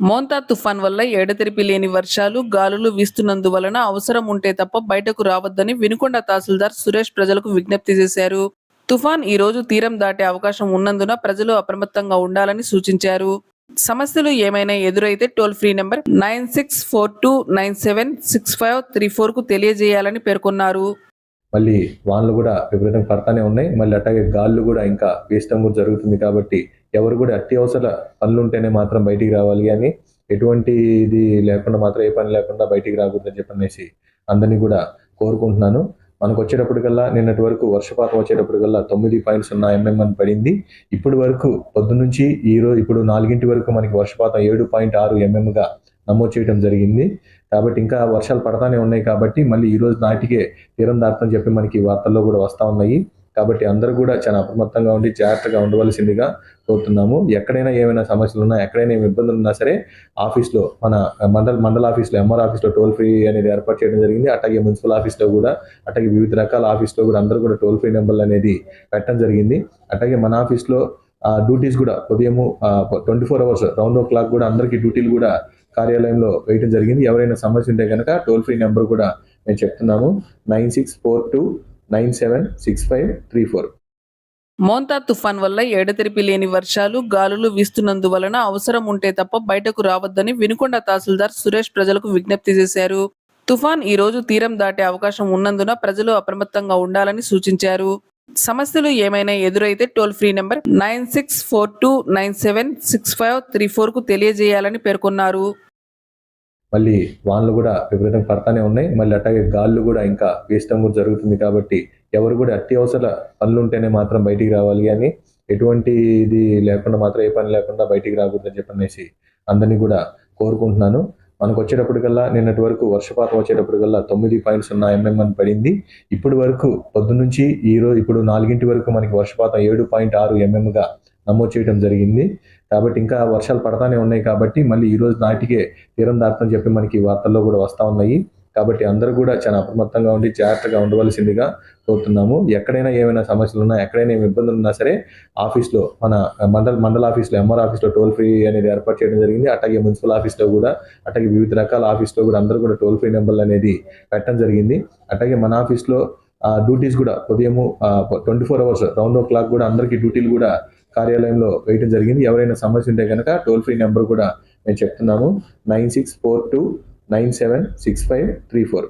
మోంతా తుఫాన్ వల్ల ఎడతెరిపి లేని వర్షాలు గాలులు వీస్తున్నందువలన అవసరం ఉంటే తప్ప బయటకు రావద్దని వినుకొండ తహసీల్దార్ సురేష్ ప్రజలకు విజ్ఞప్తి చేశారు. తుఫాన్ ఈ రోజు తీరం దాటే అవకాశం ఉన్నందున ప్రజలు అప్రమత్తంగా ఉండాలని సూచించారు. సమస్యలు ఏమైనా ఎదురైతే toll free number nine six four two nine seven six five three ఫోర్కు తెలియజేయాలని పేర్కొన్నారు. మళ్ళీ వానలు కూడా విపరీతం పడతానే ఉన్నాయి. మళ్ళీ అట్లాగే గాళ్ళు కూడా ఇంకా వీచడం కూడా జరుగుతుంది కాబట్టి ఎవరు కూడా అత్యవసర పనులు ఉంటేనే మాత్రం బయటికి రావాలి కానీ ఎటువంటి ఇది లేకుండా మాత్రం ఏ పని లేకుండా బయటికి రాకూడదని చెప్పనేసి అందరినీ కూడా కోరుకుంటున్నాను. మనకు వచ్చేటప్పటికల్లా నిన్నటి వరకు వర్షపాతం వచ్చేటప్పటికల్లా తొమ్మిది పాయింట్ సున్నా ఎంఎం అని పడింది. ఇప్పటి వరకు పొద్దునుంచి ఈరోజు ఇప్పుడు నాలుగింటి వరకు మనకి వర్షపాతం ఏడు పాయింట్ ఆరు ఎంఎంగా నమోదు చేయడం జరిగింది. కాబట్టి ఇంకా వర్షాలు పడతానే ఉన్నాయి కాబట్టి మళ్ళీ ఈరోజు నాటికే తీరం దాటని చెప్పి మనకి వార్తల్లో కూడా వస్తూ ఉన్నాయి. కాబట్టి అందరూ కూడా చాలా అప్రమత్తంగా ఉండి జాగ్రత్తగా ఉండవలసిందిగా కోరుతున్నాము. ఎక్కడైనా ఏమైనా సమస్యలు ఉన్నా ఎక్కడైనా ఏమి ఇబ్బందులు ఉన్నా సరే ఆఫీస్లో మన మండల మండల ఆఫీస్లో ఎంఆర్ ఆఫీస్లో టోల్ ఫ్రీ అనేది ఏర్పాటు చేయడం జరిగింది. అట్లాగే మున్సిపల్ ఆఫీస్లో కూడా అట్లాగే వివిధ రకాల ఆఫీస్లో కూడా అందరూ కూడా టోల్ ఫ్రీ నెంబర్లు అనేది పెట్టడం జరిగింది. అట్లాగే మన ఆఫీస్లో డ్యూటీస్ కూడా ఉదయము twenty four hours round o'clock కూడా అందరికీ డ్యూటీలు కూడా కార్యాలయంలో వేయడం జరిగింది. ఎవరైనా సమస్య ఉంటే కనుక టోల్ ఫ్రీ నెంబర్ కూడా మేము చెప్తున్నాము. Nine six four two nine seven six five three four. Montha తుఫాన్ వల్ల ఎడతెరిపి లేని వర్షాలు గాలులు వీస్తున్నందువలన అవసరం ఉంటే తప్ప బయటకు రావద్దని వినుకొండ తహసీల్దార్ సురేష్ ప్రజలకు విజ్ఞప్తి చేశారు. తుఫాన్ ఈ రోజు తీరం దాటే అవకాశం ఉన్నందున ప్రజలు అప్రమత్తంగా ఉండాలని సూచించారు. సమస్యలు ఏమైనా ఎదురైతే toll free number nine six four two nine seven six five three ఫోర్కు తెలియజేయాలని పేర్కొన్నారు. మళ్ళీ వానలు కూడా విపరీతం పడతానే ఉన్నాయి. మళ్ళీ అట్లాగే గాళ్ళు కూడా ఇంకా వేస్టం కూడా జరుగుతుంది కాబట్టి ఎవరు కూడా అత్యవసర పనులు ఉంటేనే మాత్రం బయటికి రావాలి కానీ ఎటువంటి ఇది లేకుండా మాత్రం ఏ పని లేకుండా బయటికి రాకూడదని చెప్పనేసి అందరినీ కూడా కోరుకుంటున్నాను. మనకు వచ్చేటప్పటికల్లా నిన్నటి వరకు వర్షపాతం వచ్చేటప్పటికల్లా తొమ్మిది పాయింట్ సున్నా ఎంఎం అని పడింది. ఇప్పటి వరకు పొద్దు నుంచి ఈరోజు ఇప్పుడు నాలుగింటి వరకు మనకి వర్షపాతం ఏడు పాయింట్ ఆరు ఎంఎంగా నమోదు చేయడం జరిగింది. కాబట్టి ఇంకా వర్షాలు పడతానే ఉన్నాయి కాబట్టి మళ్ళీ ఈ రోజు నాటికే తీరం దాటుతుందని చెప్పి మనకి వార్తల్లో కూడా వస్తూ ఉన్నాయి. కాబట్టి అందరూ కూడా చాలా అప్రమత్తంగా ఉండి జాగ్రత్తగా ఉండవలసిందిగా కోరుతున్నాము. ఎక్కడైనా ఏమైనా సమస్యలు ఉన్నా ఎక్కడైనా ఏమి ఇబ్బందులు ఉన్నా సరే ఆఫీస్లో మన మండల మండల ఆఫీస్లో ఎంఆర్ ఆఫీస్లో టోల్ ఫ్రీ అనేది ఏర్పాటు చేయడం జరిగింది. అట్లాగే మున్సిపల్ ఆఫీస్లో కూడా అట్లాగే వివిధ రకాల ఆఫీస్లో కూడా అందరూ కూడా టోల్ ఫ్రీ నెంబర్లు అనేది పెట్టడం జరిగింది. అట్లాగే మన ఆఫీస్లో డ్యూటీస్ కూడా ఉదయము twenty four hours round o'clock కూడా అందరికీ డ్యూటీలు కూడా కార్యాలయంలో వేయటం జరిగింది. ఎవరైనా సమస్య ఉంటే కనుక టోల్ ఫ్రీ నెంబర్ కూడా మేము చెప్తున్నాము. Nine six four two nine seven six five three four.